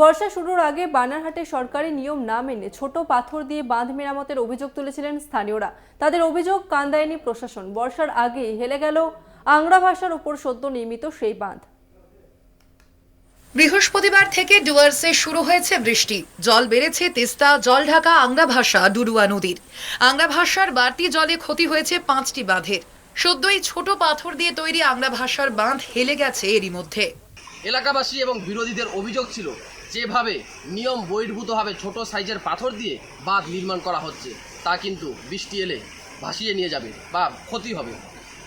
বর্ষা শুরুর আগে বানারহাটে সরকারি নিয়ম না মেনে ছোট পাথর দিয়ে বাঁধ মেরামতের অভিযোগ তুলেছিলেন স্থানীয়রা। তাদের অভিযোগ কান দেয়নি প্রশাসন। বর্ষার আগেই হেলে গেল আংরা ভাষার উপর সদ্য নির্মিত সেই বাঁধ। বৃহস্পতিবার থেকে ডুয়ার্সে শুরু হয়েছে বৃষ্টি। জল বেড়েছে তিস্তা জল ঢাকা আংরা ভাষা ডুডুয়া নদীর। আংরা ভাষার বাড়তি জলে ক্ষতি হয়েছে পাঁচটি বাঁধের। সদ্যই ছোট পাথর দিয়ে তৈরি আংরা ভাষার বাঁধ হেলে গেছে এরই মধ্যে। এলাকাবাসী এবং বিরোধীদের অভিযোগ ছিল যেভাবে নিয়ম বহির্ভূতভাবে ছোট সাইজের পাথর দিয়ে বাঁধ নির্মাণ করা হচ্ছে, তা কিন্তু বৃষ্টি এলে ভাসিয়ে নিয়ে যাবে বা ক্ষতি হবে।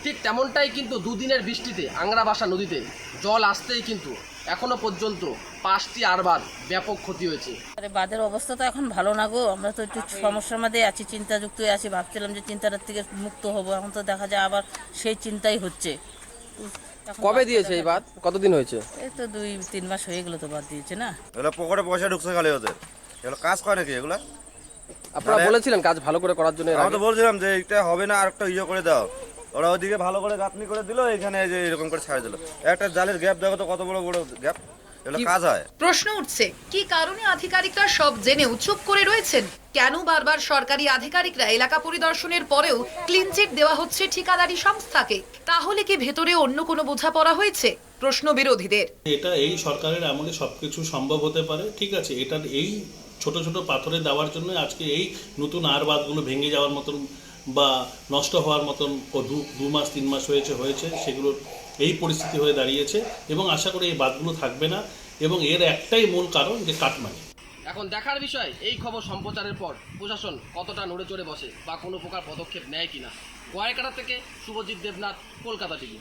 ঠিক তেমনটাই কিন্তু দুদিনের বৃষ্টিতে আংরাবাসা নদীতে জল আসতেই কিন্তু এখনও পর্যন্ত পাঁচটি আর বাঁধ ব্যাপক ক্ষতি হয়েছে। আরে বাদের অবস্থা তো এখন ভালো না গো, আমরা তো একটু সমস্যার মধ্যে আছি, চিন্তাযুক্ত আছি। ভাবছিলাম যে চিন্তাটার থেকে মুক্ত হব, এখন তো দেখা যায় আবার সেই চিন্তাই হচ্ছে। কবে দিয়েছে এই বাদ? কতদিন হয়েছে? এই তো দুই তিন মাস হয়ে গেলো তো বাদ দিয়েছে না? এগুলো পকেটে পয়সা ঢুকছে খালি ওদের। এগুলো কাজ করে নাকি এগুলো? আপনারা মানে- বলেছিলেন কাজ ভালো করে করার জন্য আমি তো বলছিলাম যে এটা হবে না আর একটা ইয়ে করে দাও। ওরা ওদিকে ভালো করে গাঁথনি করে দিল এখানে যে এরকম করে ছাড়ে দিল। একটা জালের গ্যাপ দেখো তো কত বড় বড় গ্যাপ। কাজ হয়। প্রশ্ন উঠছে কি কারণে আধিকারিকরা সব জেনেও চুপ করে রয়েছেন? কেন বারবার সরকারি আধিকারিকরা এলাকা পরিদর্শনের পরেও ক্লিন চিট দেওয়া হচ্ছে ঠিকাদারি সংস্থাকে? তাহলে কি ভেতরে অন্য কোনো বোঝাপড়া হয়েছে? প্রশ্ন বিরোধীদের। এটা এই সরকারের আমলে সবকিছু সম্ভব হতে পারে ঠিক আছে? এটা এই ছোট ছোট পাথরে দেওয়ার জন্য আজকে এই নতুন আর বাঁধগুলো ভেঙে যাওয়ার মতন বা নষ্ট হওয়ার মতন দু দু মাস, তিন মাস হয়েছে হয়েছে সেগুলো এই পরিস্থিতি হয়ে দাঁড়িয়েছে এবং আশা করি এই বাদগুলো থাকবে না এবং এর একটাই মূল কারণ যে কাটমানি। এখন দেখার বিষয়, এই খবর সম্প্রচারের পর প্রশাসন কতটা নড়ে চড়ে বসে বা কোনো প্রকার পদক্ষেপ নেয় কিনা? গোয়াইকাটা থেকে শুভজিৎ দেবনাথ, কলকাতা টিভি।